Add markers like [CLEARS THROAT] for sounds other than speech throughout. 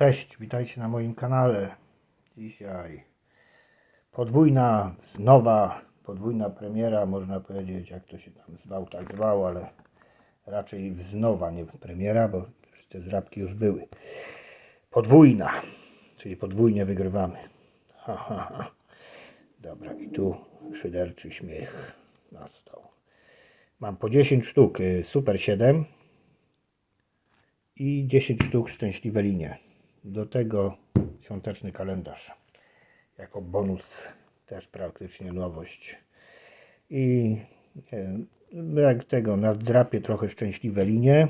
Cześć, witajcie na moim kanale. Dzisiaj podwójna, nowa, podwójna premiera, można powiedzieć, jak to się tam zwał, tak zwał, ale raczej wznowa, nie premiera, bo te zrabki już były. Podwójna, czyli podwójnie wygrywamy. Ha, ha, ha. Dobra, i tu szyderczy śmiech nastał. Mam po 10 sztuk, y, Super 7 i 10 sztuk szczęśliwe linie. Do tego świąteczny kalendarz. Jako bonus też praktycznie nowość. I nie, jak tego naddrapię trochę szczęśliwe linie.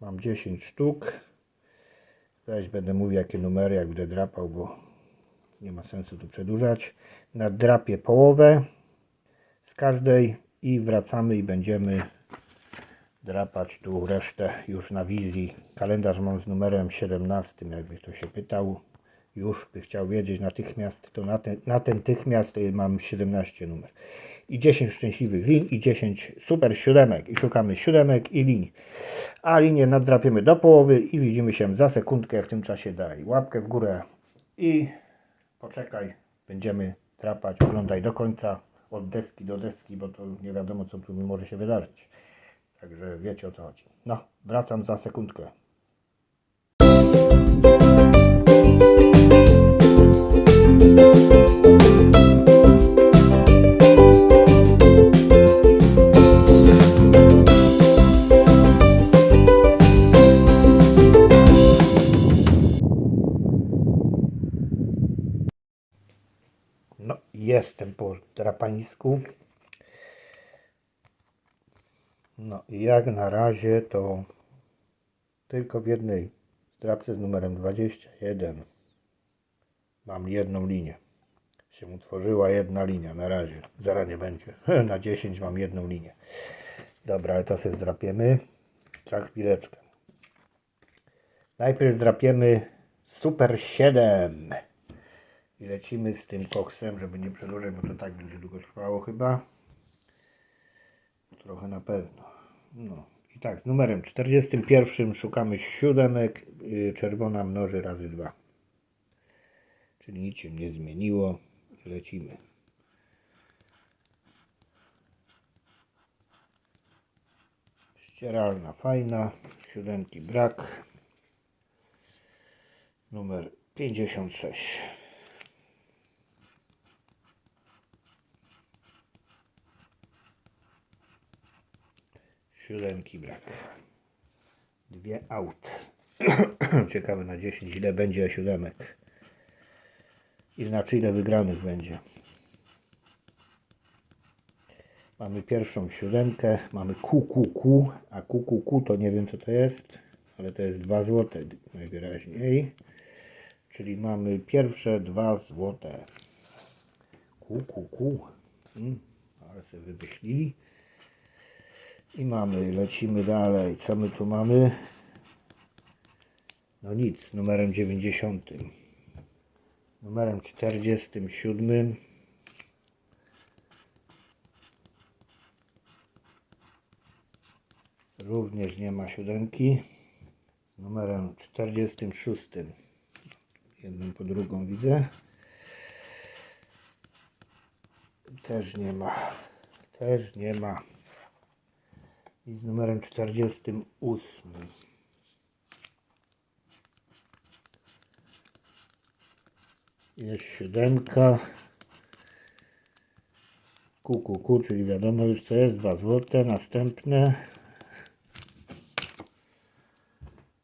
Mam 10 sztuk. Zaś będę mówił jakie numery, jak będę drapał, bo nie ma sensu tu przedłużać. Naddrapię połowę z każdej i wracamy i będziemy drapać tu resztę już na wizji. Kalendarz mam z numerem 17, jakby ktoś się pytał. Już by chciał wiedzieć natychmiast, to na ten, natychmiast y, mam 17 numer. I 10 szczęśliwych lin i 10 super siódemek. I szukamy siódemek i lin. A linię nadrapiemy do połowy i widzimy się za sekundkę. W tym czasie daj łapkę w górę i poczekaj. Będziemy drapać. Oglądaj do końca. Od deski do deski, bo to nie wiadomo co tu może się wydarzyć. Także wiecie o co chodzi. No, wracam za sekundkę. No, jestem po drapanisku. No i jak na razie to tylko w jednej strapce z numerem 21 mam jedną linię. Się utworzyła jedna linia na razie. Zaraz nie będzie. [LAUGHS] Na 10 mam jedną linię. Dobra, ale to sobie zdrapiemy. Za chwileczkę. Najpierw zdrapiemy Super 7. I lecimy z tym koksem, żeby nie przedłużać, bo to tak będzie długo trwało chyba. Trochę na pewno. No i tak, z numerem 41 szukamy siódemek. Yy, czerwona mnoży razy 2. Czyli nic się nie zmieniło. Lecimy. Ścieralna, fajna. Siódemki brak. Numer 56. Siódemki brak. Dwie aut. [CLEARS THROAT] Ciekawe na 10 ile będzie siódemek. I znaczy ile wygranych będzie. Mamy pierwszą siódemkę. Mamy QQQ. A QQQ to nie wiem co to jest. Ale to jest 2 złote najwyraźniej. Czyli mamy pierwsze 2 złote. QQQ. Hmm, ale sobie wymyślili. I mamy, lecimy dalej. Co my tu mamy? No nic, numerem 90. Z numerem 47. Również nie ma siódemki. Z numerem 46. Jedną po drugą widzę. Też nie ma. Też nie ma i z numerem 48. Jest siódemka. QQQ, czyli wiadomo już co jest, 2 złote. Następne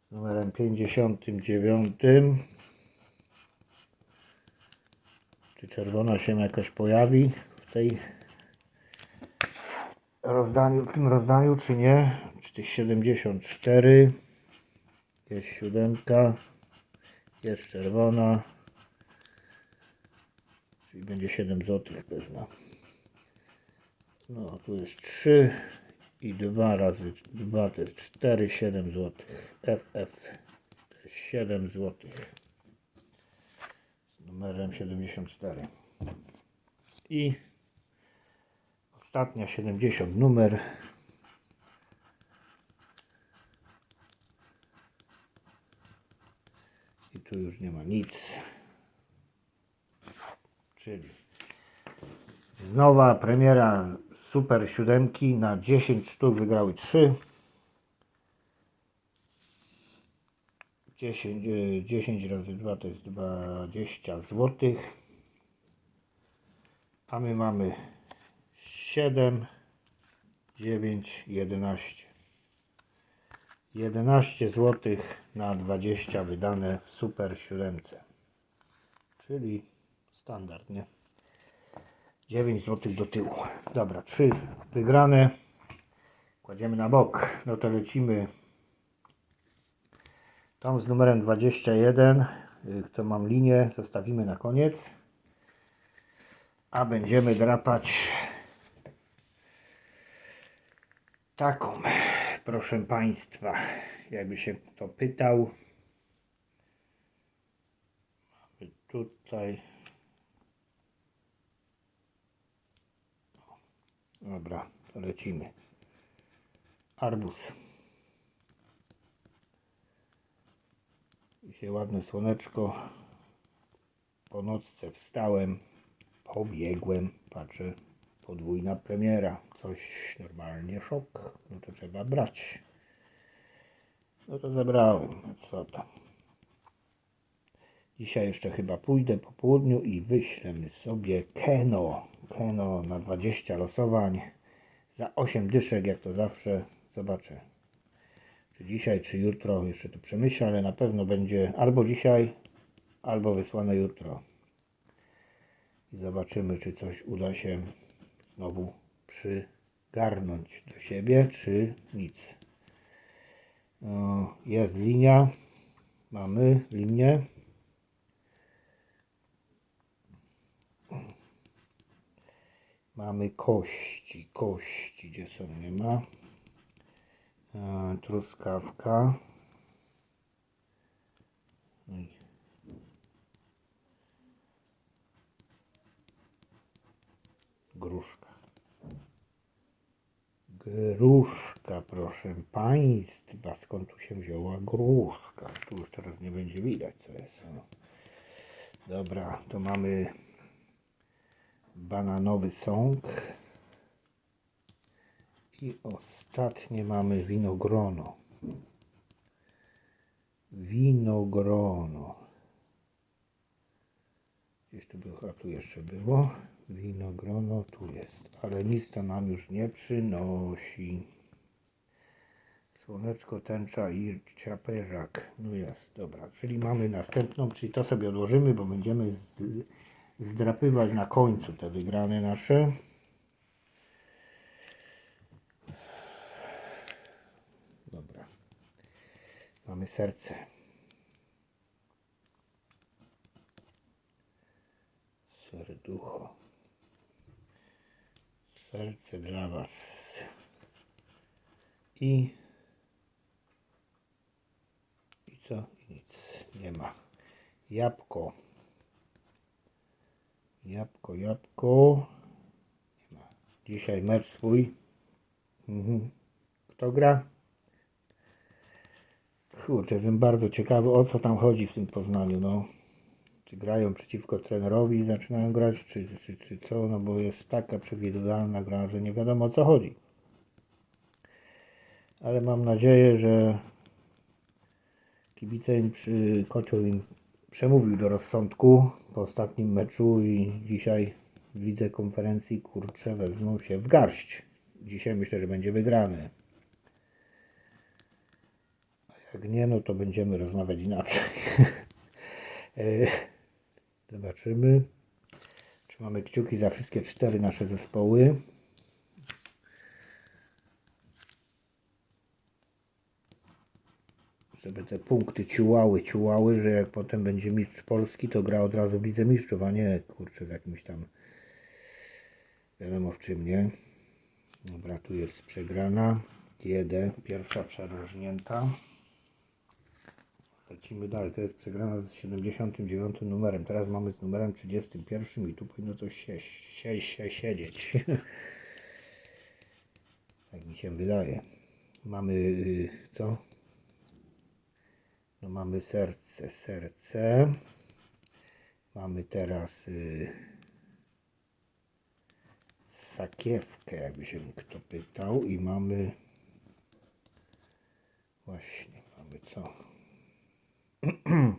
z numerem 59. Czy czerwona się jakaś pojawi w tej rozdaniu, w tym rozdaniu, czy nie? Czy tych 74 jest siódemka, jest czerwona, czyli będzie 7 zł pewno. No, tu jest 3 i 2 razy 2 to jest 4, 7 zł. FF to jest 7 zł. Z numerem 74. I Ostatnia 70 numer. I tu już nie ma nic. Czyli znowa premiera Super siódemki na 10 sztuk wygrały 3. 10, e, 10 razy 2 to jest 20 zł. A my mamy 7, 9, 11. 11 zł na 20 wydane w super siódemce. Czyli standard, nie? 9 zł do tyłu. Dobra, 3 wygrane. Kładziemy na bok. No to lecimy Tą z numerem 21, y, kto mam linię, zostawimy na koniec. A będziemy drapać taką, proszę Państwa, jakby się kto pytał. Mamy tutaj. Dobra, lecimy. Arbuz. Dzisiaj ładne słoneczko. Po nocce wstałem, pobiegłem, patrzę, podwójna premiera. Coś normalnie szok. No to trzeba brać. No to zabrałem. Co tam. Dzisiaj jeszcze chyba pójdę po południu i wyślemy sobie Keno. Keno na 20 losowań. Za 8 dyszek, jak to zawsze. Zobaczę czy dzisiaj, czy jutro, jeszcze to przemyślę, ale na pewno będzie albo dzisiaj, albo wysłane jutro. I zobaczymy, czy coś uda się znowu przygarnąć do siebie, czy nic. Jest linia. Mamy linię. Mamy kości, kości, gdzie są, nie ma. E, truskawka. No Gruszka. Gruszka, proszę Państwa. Skąd tu się wzięła gruszka? Tu już teraz nie będzie widać, co jest. O. Dobra, to mamy bananowy sąk. I ostatnie mamy winogrono. Winogrono. Gdzieś tu a tu jeszcze było. Winogrono tu jest, ale nic to nam już nie przynosi. Słoneczko, tęcza i ciaperzak. No jest, dobra. Czyli mamy następną, czyli to sobie odłożymy, bo będziemy zdrapywać na końcu te wygrane nasze. Dobra. Mamy serce. Serducho. Serce dla Was. I. I co? Nic nie ma. Jabłko. Jabłko, jabłko. Nie ma. Dzisiaj mecz swój. Mhm. Kto gra? Kurczę, jestem bardzo ciekawy o co tam chodzi w tym Poznaniu, no. Czy grają przeciwko trenerowi i zaczynają grać, czy, czy, czy co, no bo jest taka przewidywalna gra, że nie wiadomo o co chodzi. Ale mam nadzieję, że kibice im przy, kocioł im przemówił do rozsądku po ostatnim meczu i dzisiaj widzę konferencji, kurczę, wezmą się w garść. Dzisiaj myślę, że będzie wygrany. Jak nie, no to będziemy rozmawiać inaczej. [LAUGHS] Zobaczymy. Trzymamy kciuki za wszystkie cztery nasze zespoły. Żeby te punkty ciułały, ciułały, że jak potem będzie mistrz Polski, to gra od razu w Lidze Mistrzów, a nie kurczę w jakimś tam wiadomo w czym, nie? Dobra, tu jest przegrana. Jedę, pierwsza przerożnięta. Lecimy dalej, to jest przegrana z 79 numerem. Teraz mamy z numerem 31 i tu powinno coś się, się, się siedzieć. [LAUGHS] tak mi się wydaje. Mamy y, co? mamy serce, serce. Mamy teraz y, sakiewkę, jakby się kto pytał. I mamy właśnie, mamy co? [CLEARS THROAT]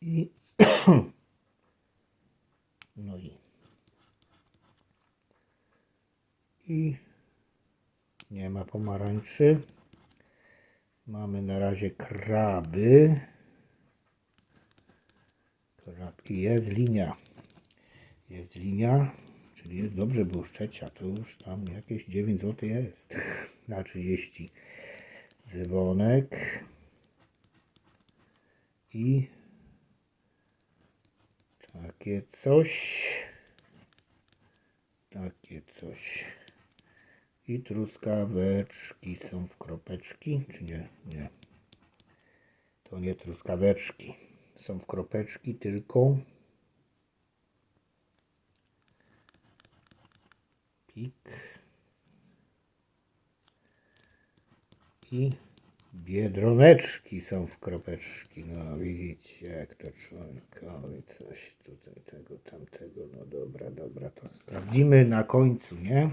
I [CLEARS THROAT] no i i nie ma pomarańczy. Mamy na razie kraby. Krabki jest linia. Jest linia, czyli jest dobrze, bo już trzecia, to już tam jakieś 9 zł jest [LAUGHS] na 30. Dzwonek i takie coś. Takie coś. I truskaweczki są w kropeczki, czy nie? Nie. To nie truskaweczki. Są w kropeczki, tylko pik i biedroneczki są w kropeczki. No widzicie, jak to członkowi coś tutaj tego, tamtego. No dobra, dobra, to sprawdzimy na końcu, nie?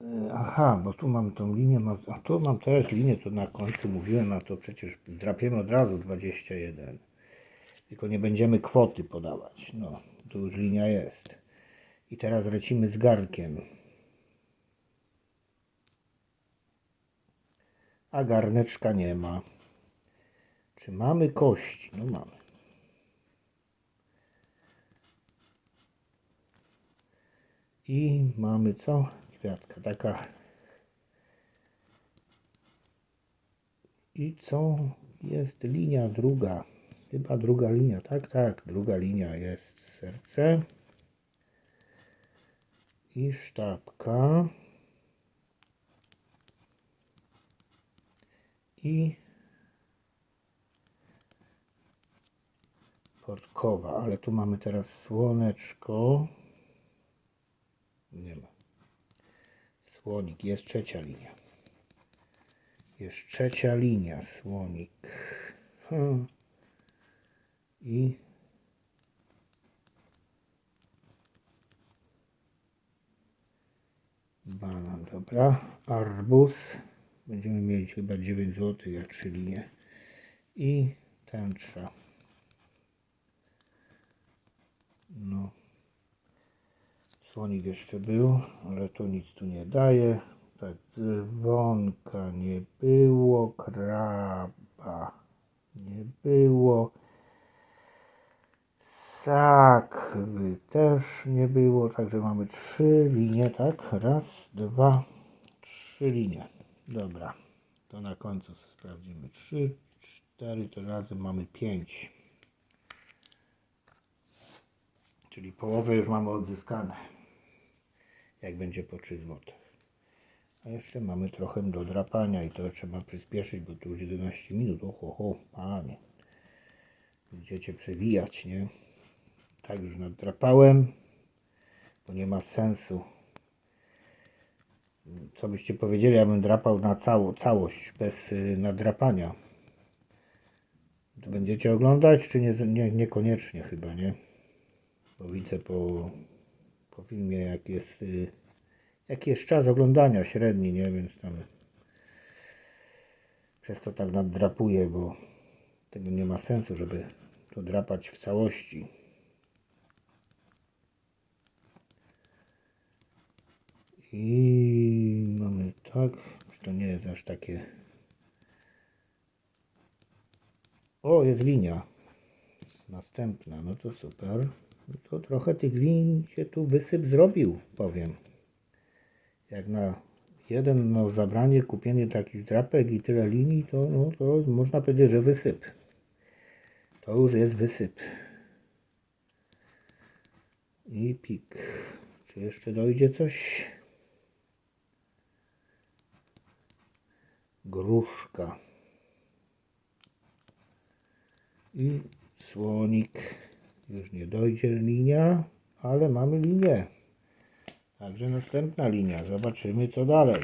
E, Aha, bo tu mam tą linię, a tu mam też linię, to na końcu mówiłem, a to przecież zdrapiemy od razu 21. Tylko nie będziemy kwoty podawać. No, tu już linia jest. I teraz lecimy z garnkiem. A garneczka nie ma. Czy mamy kości? No mamy. I mamy co? Kwiatka taka. I co? Jest linia druga. Chyba druga linia. Tak, tak. Druga linia jest serce. I sztabka. I podkowa. Ale tu mamy teraz słoneczko. Nie ma. Słonik, jest trzecia linia. Jest trzecia linia, słonik. Hmm. I banan, dobra. Arbuz. Będziemy mieć chyba 9 zł, jak 3 linie. I tęcza. No. Słonik jeszcze był, ale to nic tu nie daje. Tak, dzwonka nie było, kraba nie było. Sakwy też nie było, także mamy trzy linie, tak? Raz, dwa, trzy linie. Dobra, to na końcu sprawdzimy. Trzy, cztery, to razem mamy pięć. Czyli połowę już mamy odzyskane. Jak będzie po 3 zł. A jeszcze mamy trochę do drapania i to trzeba przyspieszyć, bo tu już 11 minut. Oho, ho, panie. Będziecie przewijać, nie? Tak już nadrapałem, bo nie ma sensu. Co byście powiedzieli, ja bym drapał na cało, całość, bez y, nadrapania. To będziecie oglądać, czy nie, nie, niekoniecznie chyba, nie? Bo widzę po, po filmie, jak jest, y, jaki jest czas oglądania średni, nie? Więc tam przez to tak naddrapuję, bo tego nie ma sensu, żeby to drapać w całości. I mamy tak, to nie jest aż takie... O, jest linia. Następna, no to super. No to trochę tych linii się tu wysyp zrobił, powiem. Jak na jeden no, zabranie, kupienie takich drapek i tyle linii, to, no, to można powiedzieć, że wysyp. To już jest wysyp. I pik. Czy jeszcze dojdzie coś? Gruszka. I słonik. Już nie dojdzie linia, ale mamy linię. Także następna linia. Zobaczymy co dalej.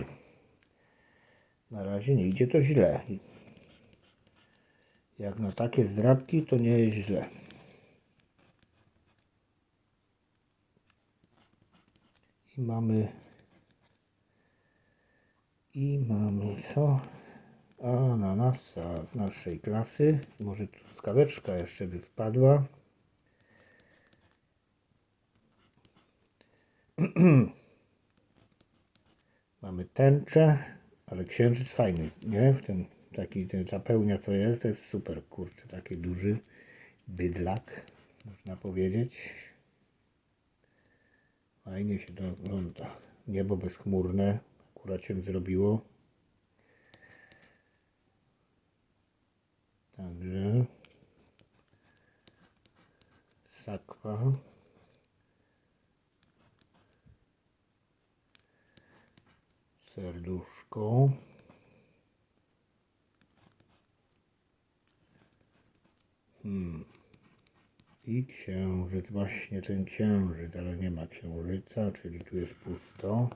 Na razie nie idzie to źle. Jak na takie zdrabki, to nie jest źle. I mamy i mamy co? Ananasa z naszej klasy. Może tu skaweczka jeszcze by wpadła. [CLEARS THROAT] Mamy tęczę, ale księżyc fajny, nie? W ten taki ten zapełnia co jest, to jest super, kurczę, taki duży bydlak, można powiedzieć. Fajnie się to ogląda. Niebo bezchmurne, akurat się zrobiło. Także sakwa. Serduszko. Hmm. I księżyc, właśnie ten księżyc, ale nie ma księżyca, czyli tu jest pusto.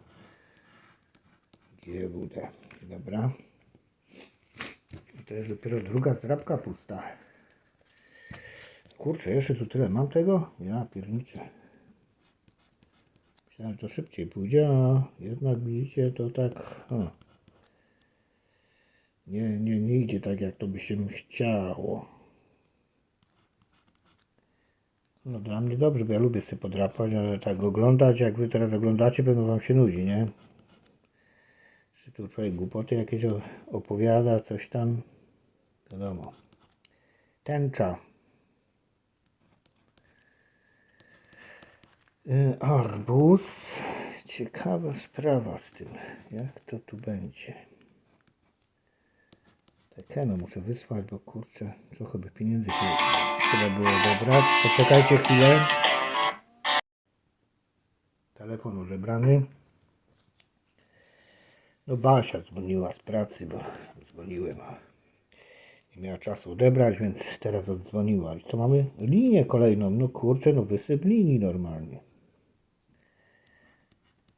GWD, dobra. To jest dopiero druga zdrabka pusta. Kurczę, jeszcze tu tyle mam tego? Ja pierniczę. Myślałem, że to szybciej pójdzie, a jednak widzicie, to tak... O. Nie, nie, nie idzie tak, jak to by się chciało. No dla mnie dobrze, bo ja lubię sobie podrapać, ale tak oglądać, jak wy teraz oglądacie, pewno wam się nudzi, nie? Czy tu człowiek głupoty jakieś opowiada, coś tam, wiadomo. Tęcza. Y, Arbuz. Ciekawa sprawa z tym. Jak to tu będzie? Te keno muszę wysłać, bo kurczę, trochę by pieniędzy się trzeba było dobrać. Poczekajcie chwilę. Telefon odebrany. No Basia dzwoniła z pracy, bo dzwoniłem, nie miała czasu odebrać, więc teraz oddzwoniła. I co mamy? Linię kolejną. No kurczę, no wysyp linii normalnie.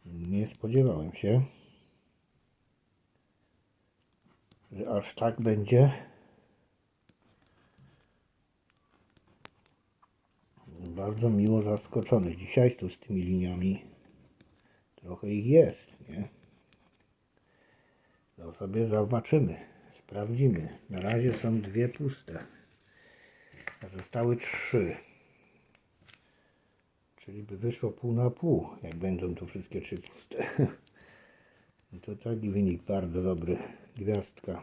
Nie spodziewałem się, że aż tak będzie. Bardzo miło zaskoczony dzisiaj tu z tymi liniami. Trochę ich jest, nie? To sobie zobaczymy, sprawdzimy. Na razie są dwie puste. A zostały trzy. Czyli by wyszło pół na pół, jak będą tu wszystkie trzy puste. [LAUGHS] To taki wynik bardzo dobry. Gwiazdka.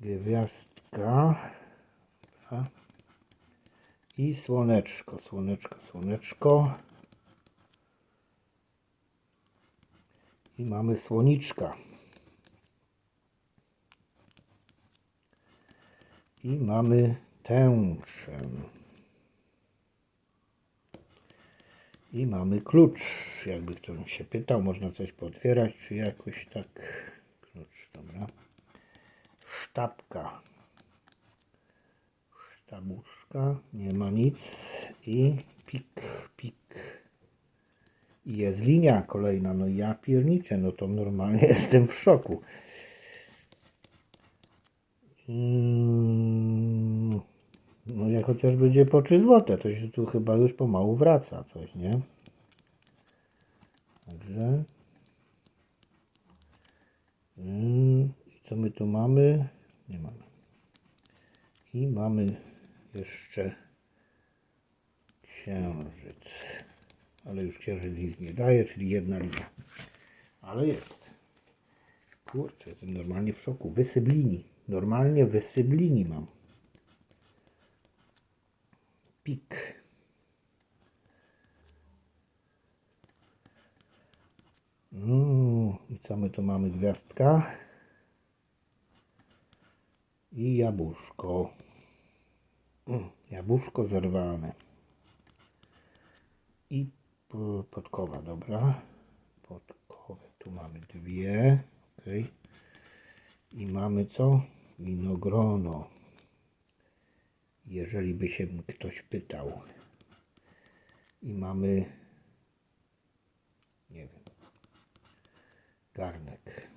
Gwiazdka. I słoneczko, słoneczko, słoneczko. I mamy słoniczka. I mamy tęczę. I mamy klucz. Jakby ktoś się pytał, można coś pootwierać, czy jakoś tak. Klucz, dobra. Sztabka. Sztabuszka. Nie ma nic. I pik, pik. I jest linia kolejna. No ja pierniczę, no to normalnie [LAUGHS] jestem w szoku. Mm, No jak chociaż będzie po 3 złote, to się tu chyba już pomału wraca coś, nie? Także. Mm, I co my tu mamy? Nie mamy. I mamy jeszcze księżyc. Ale już księżyc nic nie daje, czyli jedna linia. Ale jest. Kurczę, jestem normalnie w szoku. Wysyp linii. Normalnie wysyp linii mam. Pik. No, i co my tu mamy? Gwiazdka. I jabłuszko. Mm, Jabłuszko zerwane. I podkowa, dobra. Podkowę tu mamy dwie. ok. I mamy co? Winogrono. Jeżeli by się ktoś pytał. I mamy nie wiem. Garnek.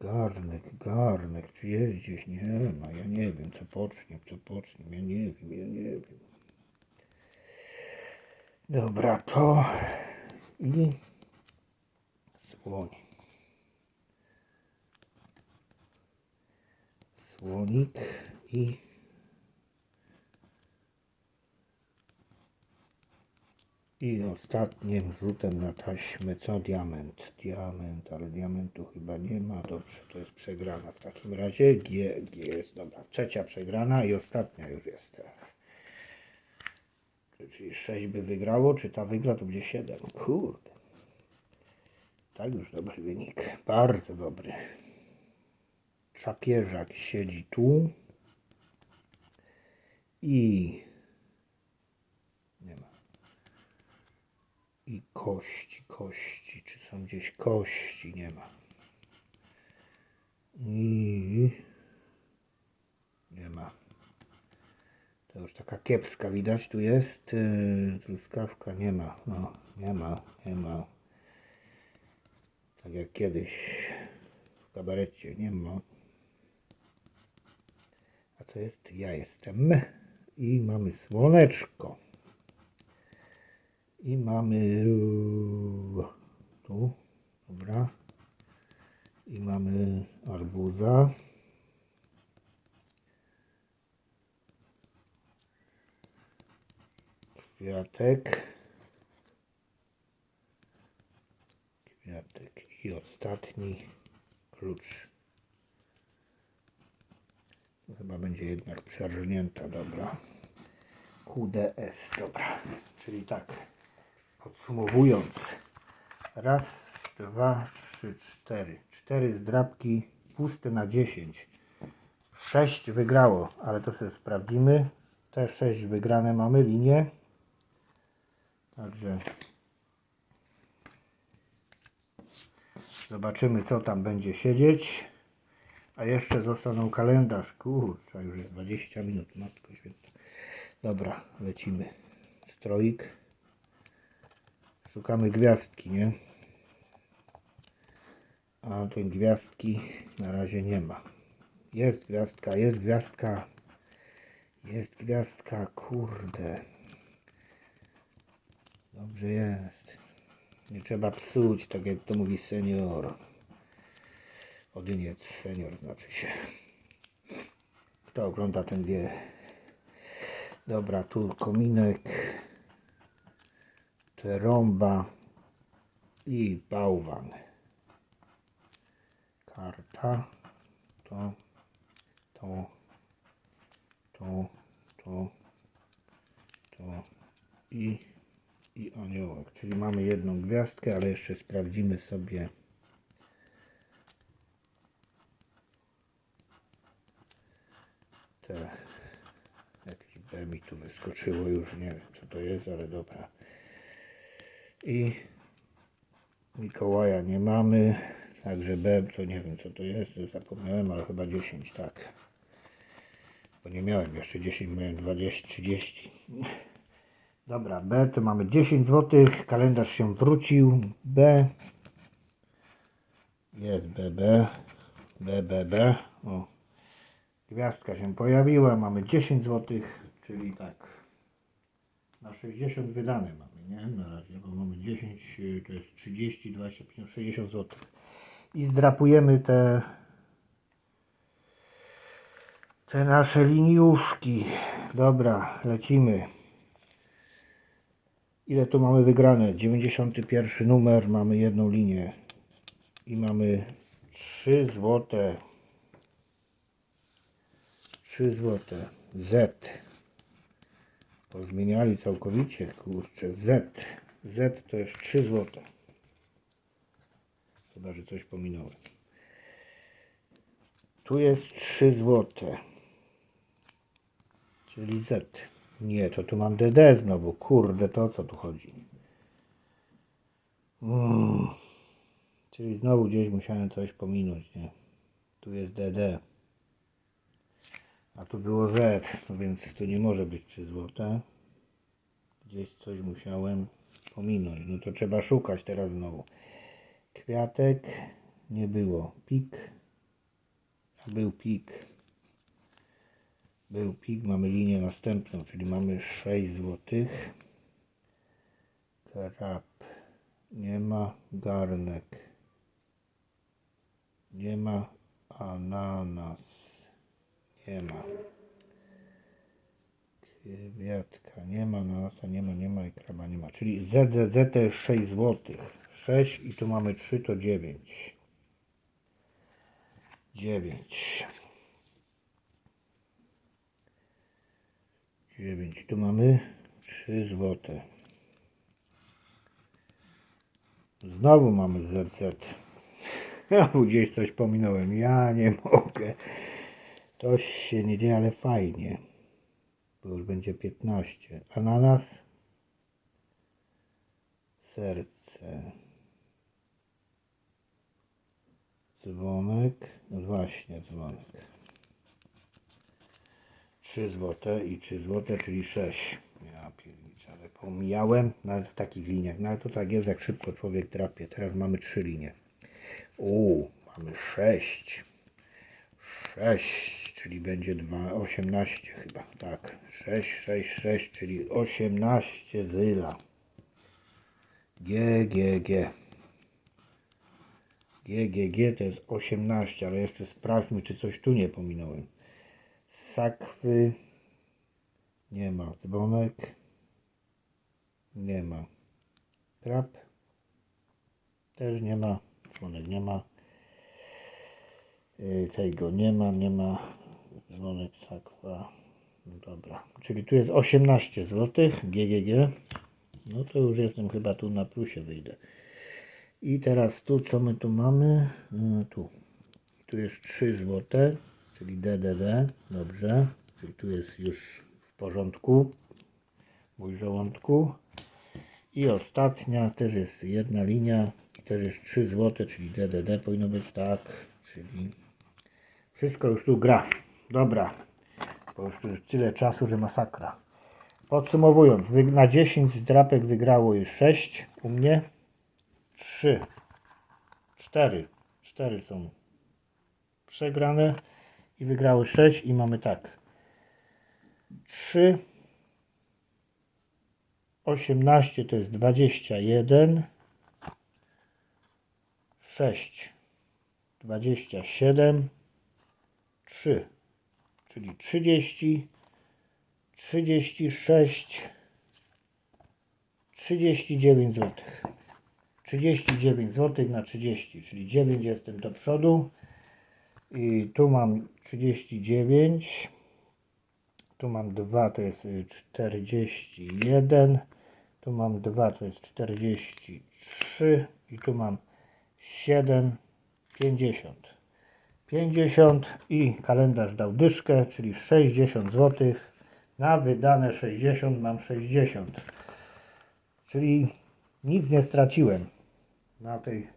Garnek, garnek. Czy jest gdzieś? Nie ma. Ja nie wiem, co pocznie, co pocznie. Ja nie wiem, ja nie wiem. Dobra, to i słoń. Słonik i i ostatnim rzutem na taśmę co diament. Diament, ale diamentu chyba nie ma. Dobrze, to jest przegrana. W takim razie G, G jest dobra. Trzecia przegrana i ostatnia już jest teraz. Czyli 6 by wygrało, czy ta wygra, to będzie 7. Kurde. Tak już dobry wynik. Bardzo dobry. Czapieżak siedzi tu. I nie ma. I kości, kości. Czy są gdzieś kości? Nie ma. I nie ma. To już taka kiepska widać tu jest. Yy, truskawka nie ma. No, nie ma, nie ma. Tak jak kiedyś w kabarecie nie ma. A co jest? Ja jestem. I mamy słoneczko. I mamy tu, dobra. I mamy arbuza. Kwiatek. Kwiatek. I ostatni klucz. Chyba będzie jednak przerżnięta, dobra. QDS, dobra. Czyli tak, podsumowując. Raz, dwa, trzy, cztery. Cztery zdrabki puste na 10. Sześć wygrało, ale to sobie sprawdzimy. Te sześć wygrane mamy linię. Także zobaczymy co tam będzie siedzieć. A jeszcze zostaną kalendarz. Kurczę, już jest 20 minut, matko święta. Dobra, lecimy. Stroik. Szukamy gwiazdki, nie? A tej gwiazdki na razie nie ma. Jest gwiazdka, jest gwiazdka. Jest gwiazdka, kurde. Dobrze jest. Nie trzeba psuć, tak jak to mówi senior. Odyniec senior znaczy się. Kto ogląda ten wie. Dobra, tu kominek. Trąba i bałwan. Karta. To, to, to, to, to i, i aniołek. Czyli mamy jedną gwiazdkę, ale jeszcze sprawdzimy sobie te jakieś B mi tu wyskoczyło już nie wiem co to jest, ale dobra. I Mikołaja nie mamy także B to nie wiem co to jest zapomniałem, ale chyba 10 tak. Bo nie miałem jeszcze 10, miałem 20, 30 dobra, B to mamy 10 zł kalendarz się wrócił B. Jest BB B, B, B o Gwiazdka się pojawiła, mamy 10 zł, czyli tak na 60 wydane mamy, nie? Na razie, bo mamy 10, y, to jest 30, 25, 60 zł. I zdrapujemy te te nasze liniuszki. Dobra, lecimy. Ile tu mamy wygrane? 91 numer, mamy jedną linię i mamy 3 złote 3 złote. Z. Pozmieniali całkowicie, kurczę. Z. Z to jest 3 złote. Chyba, że coś pominąłem. Tu jest 3 złote. Czyli Z. Nie, to tu mam DD znowu. Kurde, to o co tu chodzi? Mm. Czyli znowu gdzieś musiałem coś pominąć, nie? Tu jest DD. A tu było Z, no więc tu nie może być 3 złote. Gdzieś coś musiałem pominąć. No to trzeba szukać teraz znowu. Kwiatek nie było. Pik. A był pik. Był pik, mamy linię następną, czyli mamy 6 złotych. Krab. Nie ma garnek. Nie ma ananas. Nie ma. Kwiatka. Nie ma ananasa, nie ma, nie ma i kraba nie ma. Czyli ZZZ to jest 6 złotych. 6 i tu mamy 3 to 9. 9. 9. Tu mamy 3 złote. Znowu mamy ZZ. [LAUGHS] Znowu gdzieś coś pominąłem. Ja nie mogę. Coś się nie dzieje, ale fajnie. Bo już będzie 15. Ananas. Serce. Dzwonek. No właśnie, dzwonek. 3 złote i 3 złote, czyli 6. Ja pierniczę, ale pomijałem nawet w takich liniach. No ale to tak jest, jak szybko człowiek trafie. Teraz mamy 3 linie. U, mamy 6. 6, czyli będzie 2, 18 chyba. Tak, 6, 6, 6, czyli 18 zyla. G, G, G. G, G, G to jest 18, ale jeszcze sprawdźmy, czy coś tu nie pominąłem. Sakwy. Nie ma. Dzwonek. Nie ma. Krab. Też nie ma. Dzwonek nie ma. Yy, Tego nie ma, nie ma. Dzwonek, sakwa. No dobra. Czyli tu jest 18 zł. GGG. No to już jestem chyba tu na plusie wyjdę. I teraz tu, co my tu mamy? Yy, Tu. Tu jest 3 zł, czyli DDD. Dobrze. Czyli tu jest już w porządku. Mój żołądku. I ostatnia też jest jedna linia. I też jest 3 zł, czyli DDD powinno być tak. Czyli wszystko już tu gra. Dobra. Bo już tu jest tyle czasu, że masakra. Podsumowując, na 10 drapek wygrało już 6 u mnie. 3. 4. 4 są przegrane i wygrały 6 i mamy tak 3 18 to jest 21 6 27 3 czyli 30 36 39 zł 39 zł na 30 czyli 9 jestem do przodu. I tu mam 39 tu mam 2 to jest y, 41 tu mam 2 to jest 43 i tu mam 7 50 50 i kalendarz dał dyszkę, czyli 60 zł na wydane 60 mam 60 czyli nic nie straciłem na tej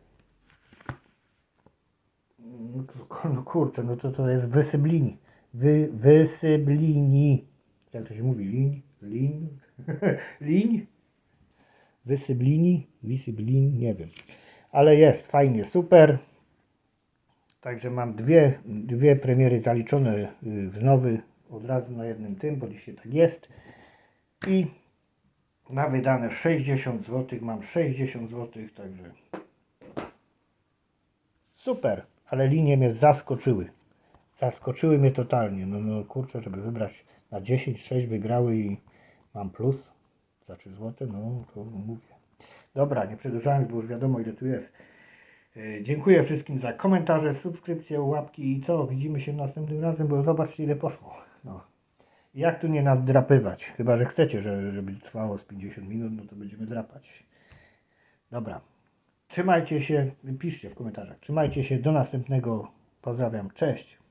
no kurczę, no to to jest wysyblini. Wy, wysyblini. Jak to się mówi? Liń? Lin? [LAUGHS] Liń? Wysyblini? Wysyblin? Nie wiem. Ale jest, fajnie, super. Także mam dwie, dwie premiery zaliczone y, w nowy od razu na jednym tym, bo dzisiaj tak jest. I na wydane 60 zł mam 60 zł, także Super, ale linie mnie zaskoczyły. Zaskoczyły mnie totalnie. No, no kurczę, żeby wybrać na 10, 6 wygrały i mam plus za 3 zł, no to mówię. Dobra, nie przedłużając, bo już wiadomo ile tu jest. E, Dziękuję wszystkim za komentarze, subskrypcje, łapki i co? Widzimy się następnym razem, bo zobaczcie ile poszło. No. Jak tu nie naddrapywać? Chyba, że chcecie, że, żeby trwało z 50 minut, no to będziemy drapać. Dobra. Trzymajcie się, piszcie w komentarzach. Trzymajcie się, do następnego. Pozdrawiam, cześć.